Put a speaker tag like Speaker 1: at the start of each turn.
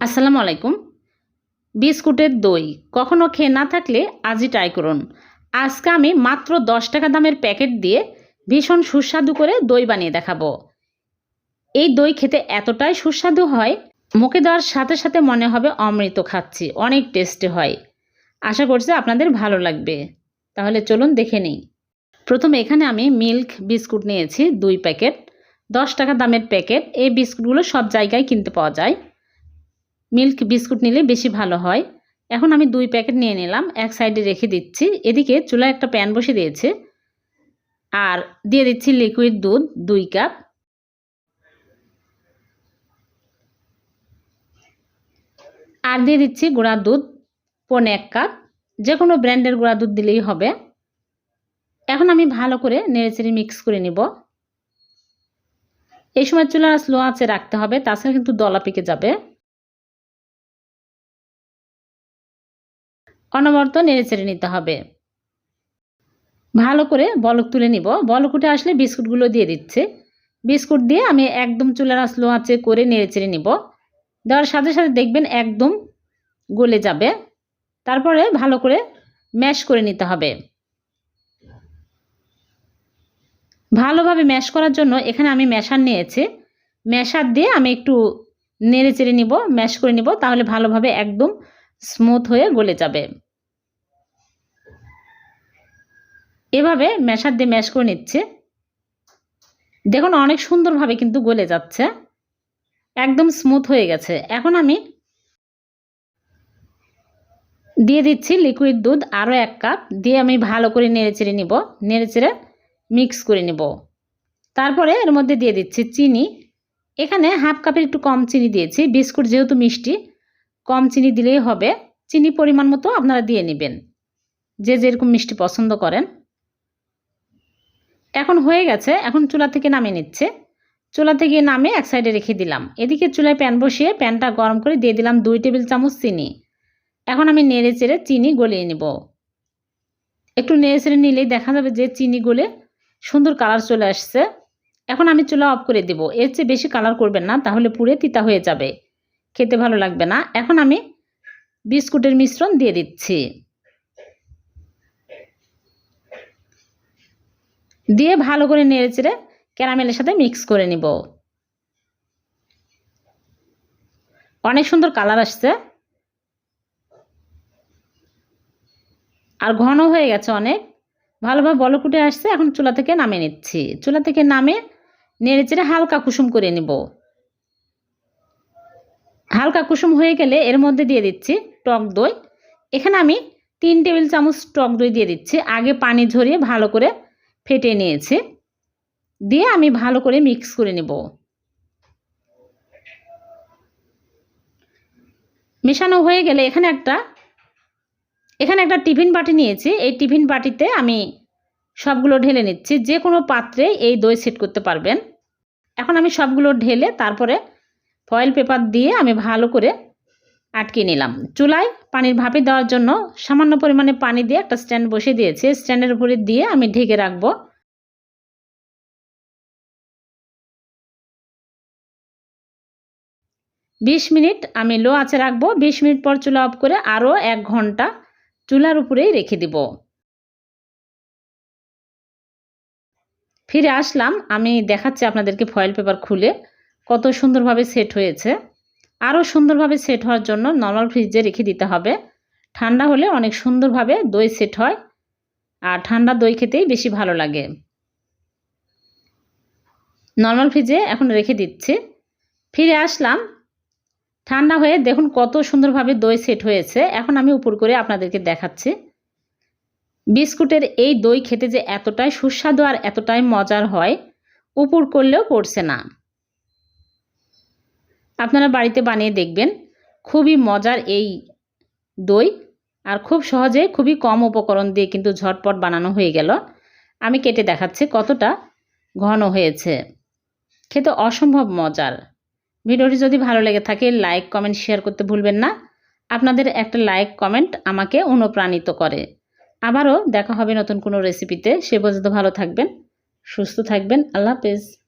Speaker 1: আসসালামু আলাইকুম। বিস্কুটের দই। কখনো খেয়ে না থাকলে আজই ট্রাই করুন। আজকে আমি মাত্র দশ টাকা দামের প্যাকেট দিয়ে ভীষণ সুস্বাদু করে দই বানিয়ে দেখাবো। এই দই খেতে এতটাই সুস্বাদু হয়, মুখে দেওয়ার সাথে সাথে মনে হবে অমৃত খাচ্ছি, অনেক টেস্টি হয়। আশা করছি আপনাদের ভালো লাগবে। তাহলে চলুন দেখে নিই। প্রথমে এখানে আমি মিল্ক বিস্কুট নিয়েছি, দুই প্যাকেট। দশ টাকা দামের প্যাকেট, এই বিস্কুটগুলো সব জায়গায় কিনতে পাওয়া যায়। মিল্ক বিস্কুট নিলে বেশি ভালো হয়। এখন আমি দুই প্যাকেট নিয়ে নিলাম, এক সাইডে রেখে দিচ্ছি। এদিকে চুলায় একটা প্যান বসে দিয়েছে। আর দিয়ে দিচ্ছি লিকুইড দুধ, দুই কাপ। আর দিয়ে দিচ্ছি গুঁড়া দুধ, পনে এক কাপ। যে কোনো ব্র্যান্ডের গুঁড়া দুধ দিলেই হবে। এখন আমি ভালো করে নেড়েচেড়ে মিক্স করে নিব। এই সময় চুলা স্লো আঁচে রাখতে হবে, তাছাড়া কিন্তু দলা পেকে যাবে। অনবরত নেড়েচেড়ে নিতে হবে। ভালো করে বলক তুলে নিব। বলক উঠে আসলে বিস্কুটগুলো দিয়ে দিচ্ছে। বিস্কুট দিয়ে আমি একদম চুলার স্লো আঁচে করে নেড়েচেড়ে নিব। দেওয়ার সাথে সাথে দেখবেন একদম গলে যাবে। তারপরে ভালো করে ম্যাশ করে নিতে হবে। ভালোভাবে ম্যাশ করার জন্য এখানে আমি ম্যাশার নিয়েছি। ম্যাশার দিয়ে আমি একটু নেড়ে চেড়ে নিব, ম্যাশ করে নিব। তাহলে ভালোভাবে একদম স্মুথ হয়ে গলে যাবে। এভাবে ম্যাশার দিয়ে ম্যাশ করে নিচ্ছে। দেখুন অনেক সুন্দরভাবে কিন্তু গলে যাচ্ছে। একদম স্মুথ হয়ে গেছে। এখন আমি দিয়ে দিচ্ছি লিকুইড দুধ, আরও এক কাপ। দিয়ে আমি ভালো করে নেড়ে চেড়ে নিব। নেড়ে চেড়ে মিক্স করে নেব। তারপরে এর মধ্যে দিয়ে দিচ্ছি চিনি। এখানে হাফ কাপের একটু কম চিনি দিয়েছি। বিস্কুট যেহেতু মিষ্টি কম চিনি দিলেই হবে। চিনি পরিমাণ মতো আপনারা দিয়ে নেবেন। যে যেরকম মিষ্টি পছন্দ করেন। এখন হয়ে গেছে, এখন চুলা থেকে নামিয়ে নিচ্ছে। চুলা থেকে নামে এক সাইডে রেখে দিলাম। এদিকে চুলায় প্যান বসিয়ে প্যানটা গরম করে দিয়ে দিলাম দুই টেবিল চামচ চিনি। এখন আমি নেড়ে চেড়ে চিনি গলিয়ে নেব। একটু নেড়ে চেড়ে নিলেই দেখা যাবে যে চিনি গলে সুন্দর কালার চলে আসছে। এখন আমি চুলা অফ করে দেব। এর চেয়ে বেশি কালার করবেন না, তাহলে পুড়ে তিতা হয়ে যাবে। খেতে ভালো লাগবে না। এখন আমি বিস্কুটের মিশ্রণ দিয়ে দিচ্ছি। দিয়ে ভালো করে নেড়ে চেড়ে ক্যারামেলের সাথে মিক্স করে নিব। অনেক সুন্দর কালার আসছে। আর ঘন হয়ে গেছে অনেক। ভালোভাবে বলকুটে আসছে। এখন চুলা থেকে নামিয়ে নিচ্ছি। চুলা থেকে নামে নেড়ে চেড়ে হালকা কুসুম করে নিব। হালকা কুসুম হয়ে গেলে এর মধ্যে দিয়ে দিচ্ছি টক দই। এখানে আমি তিন টেবিল চামচ টক দই দিয়ে দিচ্ছি। আগে পানি ঝরিয়ে ভালো করে ফেটে নিয়েছি। দিয়ে আমি ভালো করে মিক্স করে নেব। মেশানো হয়ে গেলে এখানে একটা এখানে একটা টিফিন বাটি নিয়েছি। এই টিফিন বাটিতে আমি সবগুলো ঢেলে নিচ্ছি। যে কোনো পাত্রে এই দই সেট করতে পারবেন। এখন আমি সবগুলো ঢেলে তারপরে ফয়েল পেপার দিয়ে আমি ভালো করে আটকে নিলাম। চুলায় পানির ভাপে দেওয়ার জন্য সামান্য পরিমাণে পানি দিয়ে একটা স্ট্যান্ড বসে দিয়েছি। স্ট্যান্ডের উপরে দিয়ে আমি ঢেকে রাখব। বিশ মিনিট আমি লো আঁচে রাখব। বিশ মিনিট পর চুলা অফ করে আরও এক ঘণ্টা চুলার উপরেই রেখে দিব। ফিরে আসলাম। আমি দেখাচ্ছি আপনাদেরকে ফয়েল পেপার খুলে। কত সুন্দরভাবে সেট হয়েছে। আরও সুন্দরভাবে সেট হওয়ার জন্য নর্মাল ফ্রিজে রেখে দিতে হবে। ঠান্ডা হলে অনেক সুন্দরভাবে দই সেট হয়। আর ঠান্ডা দই খেতেই বেশি ভালো লাগে। নর্মাল ফ্রিজে এখন রেখে দিচ্ছি। ফিরে আসলাম। ঠান্ডা হয়ে দেখুন কত সুন্দরভাবে দই সেট হয়েছে। এখন আমি উপর করে আপনাদেরকে দেখাচ্ছি। বিস্কুটের এই দই খেতে যে এতটাই সুস্বাদু আর এতটাই মজার হয়, উপর করলেও পড়ছে না। আপনারা বাড়িতে বানিয়ে দেখবেন। খুবই মজার এই দই। আর খুব সহজে খুবই কম উপকরণ দিয়ে কিন্তু ঝটপট বানানো হয়ে গেল। আমি কেটে দেখাচ্ছি কতটা ঘন হয়েছে। খেতে অসম্ভব মজার। ভিডিওটি যদি ভালো লেগে থাকে, লাইক, কমেন্ট, শেয়ার করতে ভুলবেন না। আপনাদের একটা লাইক, কমেন্ট আমাকে অনুপ্রাণিত করে। আবারও দেখা হবে নতুন কোনো রেসিপিতে। সে পর্যন্ত ভালো থাকবেন, সুস্থ থাকবেন। আল্লাহ হাফেজ।